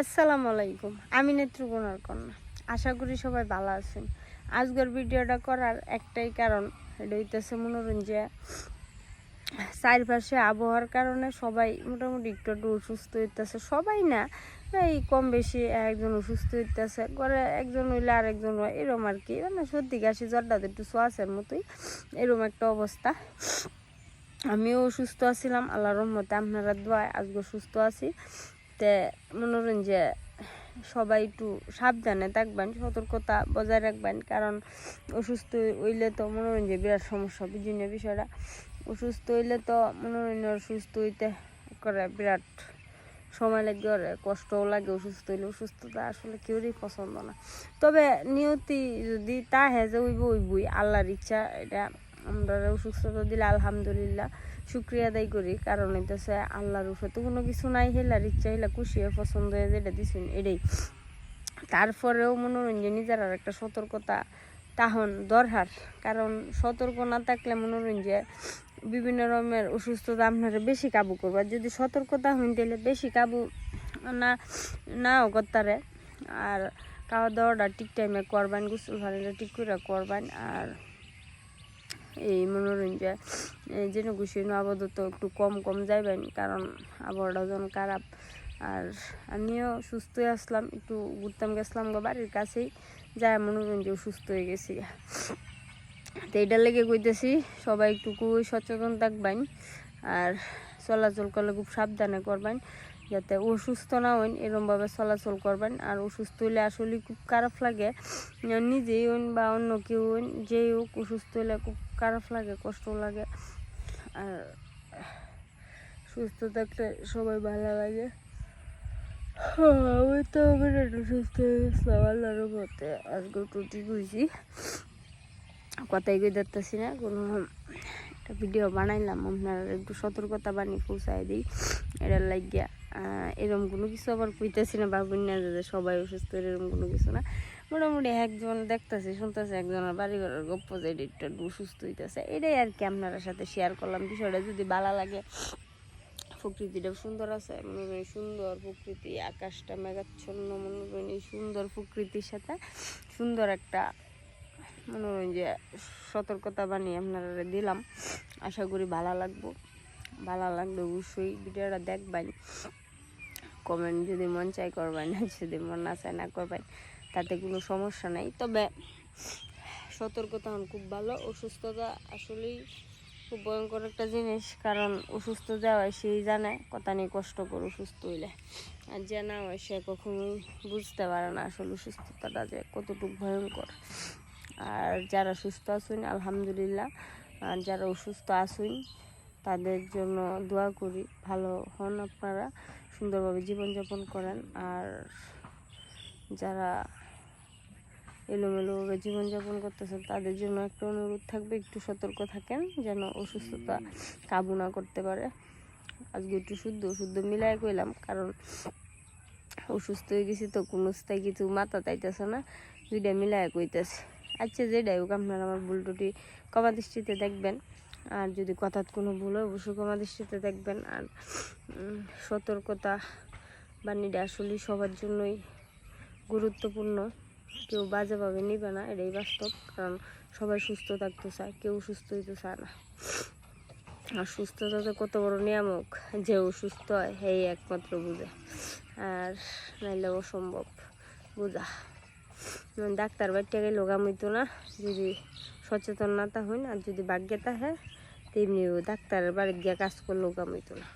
আসসালামু আলাইকুম। আমি নেত্রকোনার কন্যা। আশা করি সবাই ভালো আছেন। আজকের ভিডিওটা করার একটাই কারণ, এটা হইতেছে মনোরঞ্জন চারপাশে আবহাওয়ার কারণে সবাই মোটামুটি একটু একটু অসুস্থ হইতেছে। সবাই না, এই কম বেশি একজন অসুস্থ হইতেছে করে একজন হইলে আর একজন হয়, এরম আর কি। মানে সর্দি, কাশি, জ্বরটা একটু সোয়াশের মতোই, এরম একটা অবস্থা। আমিও অসুস্থ আছিলাম আল্লাহ রহমতে আপনারা দোয়ায় আজকে সুস্থ আছি। তে মনোরঞ্জে সবাই একটু সাবধানে থাকবেন, সতর্কতা বজায় রাখবেন। কারণ অসুস্থ হইলে তো মনোরঞ্জে বিরাট সমস্যা বুঝিনি বিষয়টা। অসুস্থ হইলে তো মনোরঞ্জন সুস্থ হইতে করে বিরাট সময় লাগে আর কষ্টও লাগে অসুস্থ হইলে। অসুস্থতা আসলে কেউরই পছন্দ না। তবে নিয়তি যদি তা হ্যাঁ যে উইব উইবই আল্লাহর ইচ্ছা, এটা আমরা অসুস্থতা দিলে আলহামদুলিল্লাহ। শুক্রিয়া আদায় করি, কারণ হইতেছে আল্লাহর উপরে তো কোনো কিছু নাই, হেলার ইচ্ছা হেলা খুশি হয়ে পছন্দ হয়ে যেটা দিছুন এটাই। তারপরেও মনোরঞ্জন নিজের আর একটা সতর্কতা তাহন দরকার কারণ সতর্ক না থাকলে মনোরঞ্জন বিভিন্ন রকমের অসুস্থতা আপনারা বেশি কাবু করবে। যদি সতর্কতা হইন তাহলে বেশি কাবু না, নাও করতারে। আর খাওয়া দাওয়াটা ঠিক টাইমে করবেন, গোসল পানিটা ঠিক করে করবেন, আর এই মনোরঞ্জন যেন খুশি আপাতত একটু কম কম যাইবেন, কারণ আবহাওয়াটা যেন খারাপ। আর আমিও সুস্থ আসলাম, একটু ঘুরতাম, গেছিলাম গো বাড়ির কাছেই যায় মনোরঞ্জন সুস্থ হয়ে গেছি। তো এটার লেগে কইতেছি, সবাই একটু খুবই সচেতন থাকবেন। আর চলাচল করলে খুব সাবধানে করবেন, যাতে অসুস্থ না হইন এরমভাবে চলাচল করবেন। আর অসুস্থ হইলে আসলে খুব খারাপ লাগে। নিজেই হইন বা অন্য কেউ হইন যেই হোক অসুস্থ হইলে খুব খারাপ লাগে, কষ্ট লাগে। আর সুস্থ থাকলে সবাই ভালো লাগে। আমি তো আমার একটু সুস্থ আল্লাহর মতে আজকে ঠিক হয়েছি। কথাই কই দেখতেছি না, কোনো একটা ভিডিও বানাইলাম, আপনার একটু সতর্কতা বানিয়ে পৌঁছাই দিই। এটার লাগিয়া এরকম কোনো কিছু আবার কইতেছি না ভাবুন না যে সবাই অসুস্থ এরকম কোনো কিছু না। মোটামুটি একজন দেখতেছে, শুনতেছে একজনের বাড়ি ঘরের গপ্প যে একটু অসুস্থ হইতেছে। এটাই আর কি আপনার সাথে শেয়ার করলাম। বিষয়টা যদি ভালো লাগে, প্রকৃতিটা সুন্দর আছে, মনে করি সুন্দর প্রকৃতি, আকাশটা মেঘাচ্ছন্ন, মনে করি সুন্দর প্রকৃতির সাথে সুন্দর একটা মনোরঞ্জন সতর্কতা বানিয়ে আপনারা দিলাম। আশা করি ভালো লাগবো। ভালো লাগলে অবশ্যই ভিডিওটা দেখবেন। কমেন্ট যদি মন চাই করবেন যদি মন না চায় না করবেন, তাতে কোনো সমস্যা নাই। তবে সতর্কতা হন খুব ভালো। অসুস্থতা আসলেই খুব ভয়ঙ্কর একটা জিনিস, কারণ অসুস্থ যাওয়ায় সেই জানে, কথা নিয়ে কষ্ট করে অসুস্থ হইলে। আর যে না হয় সে কখনোই বুঝতে পারে না আসলে অসুস্থতাটা যে কতটুকু ভয়ঙ্কর। আর যারা সুস্থ আছেন, আলহামদুলিল্লাহ, আর যারা অসুস্থ আছেন, তাদের জন্য দোয়া করি। ভালো হন আপনারা, সুন্দরভাবে জীবনযাপন করেন। আর যারা এলোমেলোভাবে জীবনযাপন করতেছেন, তাদের জন্য একটা অনুরোধ থাকবে, একটু সতর্ক থাকেন, যেন অসুস্থতা কাবু না করতে পারে। আজকে একটু শুদ্ধ শুদ্ধ মিলাই কইলাম, কারণ অসুস্থ হয়ে গেছি তো কোনো স্থায়ী কিছু মাথা তাইতেছে না, দুইটা মিলাই কইতেছে। আচ্ছা যেটাই হোক আপনারা আমার ভুল টুটি কমা দৃষ্টিতে দেখবেন। আর যদি কথার কোনো ভুল হয়, অবশ্যই কমা দৃষ্টিতে দেখবেন। আর সতর্কতা বাণীটা আসলে সবার জন্যই গুরুত্বপূর্ণ। কেউ বাজেভাবে নিবে না, এটাই বাস্তব। কারণ সবাই সুস্থ থাকতে চায়, কেউ সুস্থ হইতে চায় না। আর সুস্থতা তো কত বড় নিয়ামক, যে অসুস্থ হয় সেই একমাত্র বুঝে। আর নাইলে অসম্ভব বোঝা। ডাক্তার বাড়িটাকে লোগা লোগাম হইতো না, যদি সচেতন না তা হয় না, আর যদি ভাগ্যে তা হয় তেমনি ডাক্তারের বাড়ি গিয়ে কাজ করলেও লোগা হইতো না।